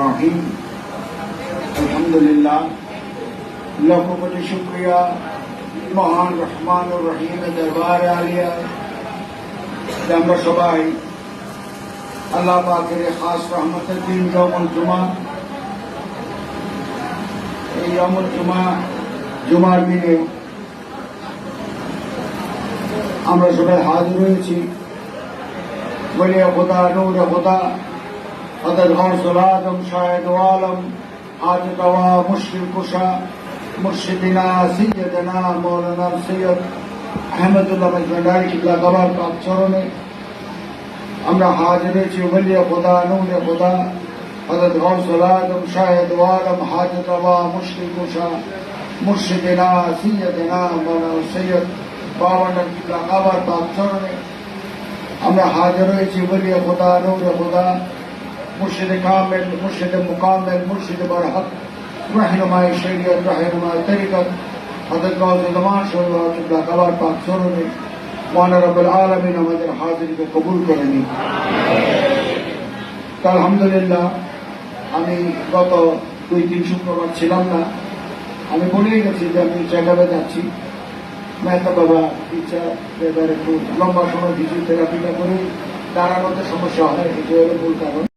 রহিম আলহামদুলিল্লাহ। লক্ষ শুক্রিয়া। মহান রহমান ও রহিমের দরবার আলিয়া। যে সবাই আল্লাহ খাস রহমতের দিন রমন জুমা। এই রমন জুমা, জুমার দিনে আমরা সবাই হাজির হয়েছি। বলে খোদা, নৌরে খোদা হজরত গৌসুল আজম শাহেদ আলম আজ দওয়া মুশকিল কুশা মুর্শিদিনা সৈয়দনা মৌলানা সৈয়দ আহমদুল্লাহ মজমন্ডারি কিবলা গবার পাক চরণে আমরা হাজির হয়েছি বলিয়া খোদা নূর খোদা হজরত গৌসুল আজম শাহেদ আলম হাজ দওয়া মুশকিল কুশা মুর্শিদিনা সৈয়দনা মৌলানা সৈয়দ বাবান্ডার কিবলা গবার পাক চরণে আমরা হাজির হয়েছি বলিয়া খোদা নূর খোদা মুর্শিদ কামেল, মুর্শিদ মুকামেল, মুর্শিদ বরহক রহনুমাই শরীয়ত রহনুমাই তরিকত। হজরত গৌজ জমান শরীফ কাবার পাক চরণে মহান রব্বুল আলমিন আমাদের হাজিরকে কবুল করে নিন। আলহামদুলিল্লাহ, আমি গত দুই তিন শুক্রবার ছিলাম না। আমি বলেই গেছি যে আমি চেকআপে যাচ্ছি। মেহতা বাবা ইচ্ছা এবার একটু লম্বা সময় ফিজিওথেরাপিটা করে দাঁড়ানোতে সমস্যা হয় এটা হলো মূল কারণ।